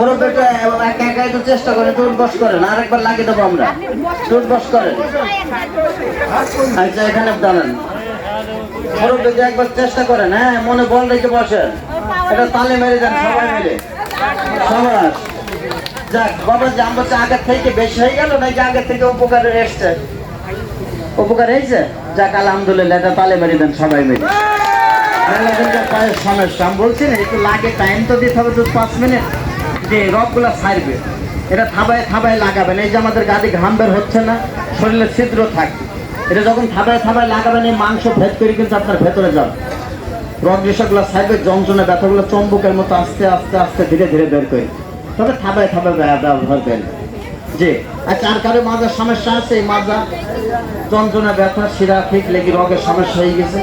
মুরব্বীটা একা একা একটু চেষ্টা করে লাগিয়ে দেবো আমরা। আচ্ছা এখানে দাঁড়ান। একবার চেষ্টা করেন হ্যাঁ মনে বল রেখে বসেন। এটা তালে মেরে দেন সবাই মিলে। সমাজ। যাক, বাবা যে আমরা তো থেকে বেশি হয়ে গেল, নাকি আগের থেকে উপকারে এসছে? উপকার হয়েছে? যাক, আলহামদুলিল্লাহ, এটা তালে মেরে দেন সবাই মিলে। সমস্যা, আমি বলছি না, একটু লাগে টাইম তো দিতে হবে দু পাঁচ মিনিট। যে রকগুলা ছাড়বে, এটা থাবায় থাবায় লাগাবেন। এই যে আমাদের গাদি ঘাম বের হচ্ছে না, শরীরে ছিদ্র থাকবে। এটা যখন থাবায় থাবায় লাগাবেন, এই মাংস ভেদ করে কিন্তু আপনার ভেতরে যাবে। রক যেসবগুলো ছাড়বে, যন্ত্রণা, ব্যথাগুলো চম্বুকের মতো আস্তে আস্তে আস্তে ধীরে ধীরে বের করে। তবে থাবায় থাবায় ব্যা- ব্যবহার করেন জি আচ্ছা আর কারও মাজার সমস্যা আছে? এই মাজা যন্ত্রণা, ব্যথা, শিরা, ঠিক লেগে রগের সমস্যা হয়ে গেছে?